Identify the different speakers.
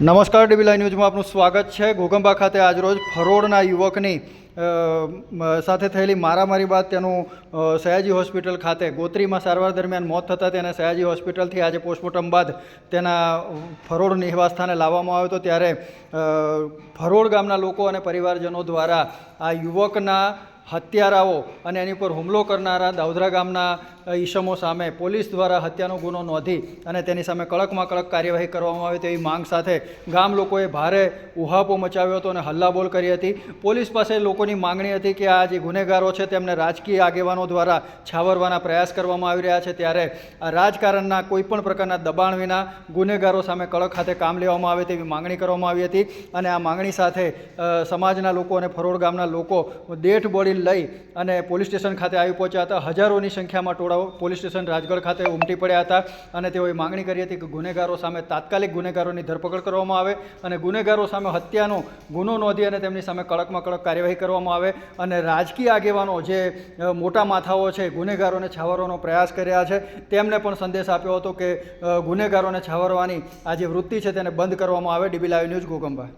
Speaker 1: નમસ્કાર ડીબી લાઈ ન્યૂઝમાં આપનું સ્વાગત છે. ઘોગંબા ખાતે આજરોજ ફરોડના યુવકની સાથે થયેલી મારામારી બાદ તેનું સયાજી હોસ્પિટલ ખાતે, ગોત્રીમાં સારવાર દરમિયાન મોત થતાં તેને સયાજી હોસ્પિટલથી આજે પોસ્ટમોર્ટમ બાદ તેના ફરોડ નિવાસસ્થાને લાવવામાં આવ્યો હતો. ત્યારે ફરોડ ગામના લોકો અને પરિવારજનો દ્વારા આ યુવકના હત્યારાઓ અને એની પર હુમલો કરનારા દાઉધરા ગામના ઈસમો સામે પોલીસ દ્વારા હત્યાનો ગુનો નોંધી અને તેની સામે કડકમાં કડક કાર્યવાહી કરવામાં આવે તેવી માંગ સાથે ગામ લોકોએ ભારે ઉહાપો મચાવ્યો હતો અને હલ્લાબોલ કરી હતી. પોલીસ પાસે લોકોની માંગણી હતી કે આ જે ગુનેગારો છે તેમને રાજકીય આગેવાનો દ્વારા છાવરવાના પ્રયાસ કરવામાં આવી રહ્યા છે. ત્યારે આ રાજકારણના કોઈપણ પ્રકારના દબાણ વિના ગુનેગારો સામે કડક ખાતે કામ લેવામાં આવે તેવી માંગણી કરવામાં આવી હતી અને આ માંગણી સાથે સમાજના લોકો અને ફરોડ ગામના લોકો દેઠ બોડી લઈ અને પોલીસ સ્ટેશન ખાતે આવી પહોંચ્યા હતા. હજારોની સંખ્યામાં ટોળાઓ પોલીસ સ્ટેશન રાજગઢ ખાતે ઉમટી પડ્યા હતા અને તેઓએ માંગણી કરી હતી કે ગુનેગારો સામે તાત્કાલિક ગુનેગારોની ધરપકડ કરવામાં આવે અને ગુનેગારો સામે હત્યાનો ગુનો નોંધી અને તેમની સામે કડકમાં કડક કાર્યવાહી કરવામાં આવે અને રાજકીય આગેવાનો જે મોટા માથાઓ છે, ગુનેગારોને છાવરવાનો પ્રયાસ કર્યા છે, તેમને પણ સંદેશ આપ્યો હતો કે ગુનેગારોને છાવરવાની આ જે વૃત્તિ છે તેને બંધ કરવામાં આવે. DB live news Goghamba.